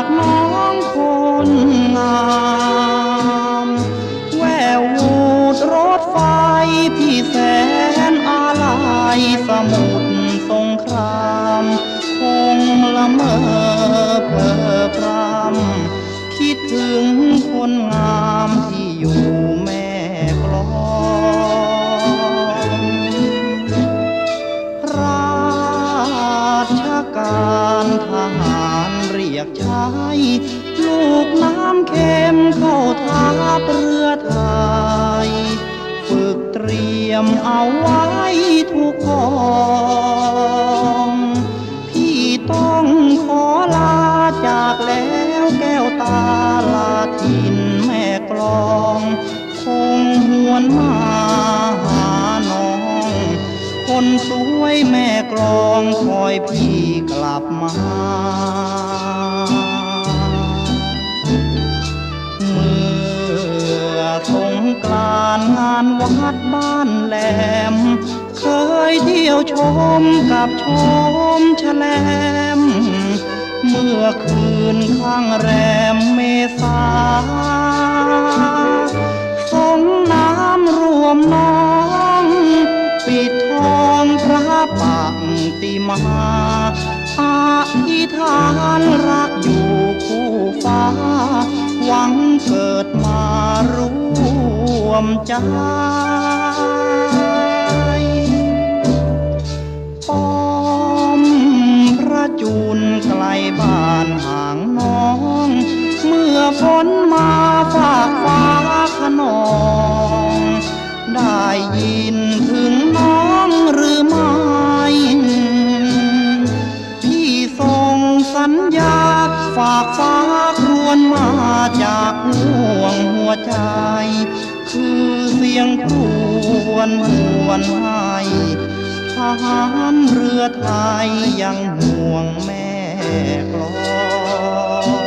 จากน้องคนงามแวววูดรถไฟพี่แสนอาลัยสมุทรสงคราม คงละเมอเพอพรำคิดถึงคนงามที่อยู่แม่กลองราชการไท หารเรียกใช้ลูกน้ำเค็มเข้าทาเรือไทยฝึกเตรียมเอาไว้ สวยแม่กลองคอยพี่กลับมา เมื่อสงกรานงานวัดบ้านแหลม เคยเที่ยวชมกับชมแฉลม เมื่อคืนข้างแรมเมษา มาอาธิษฐานรักอยู่คู่ฟ้า หวังเกิดมารวมใจ วใจ คือเสียงครวนหวนให้ทหารเรือไทยยังห่วงแม่กลอง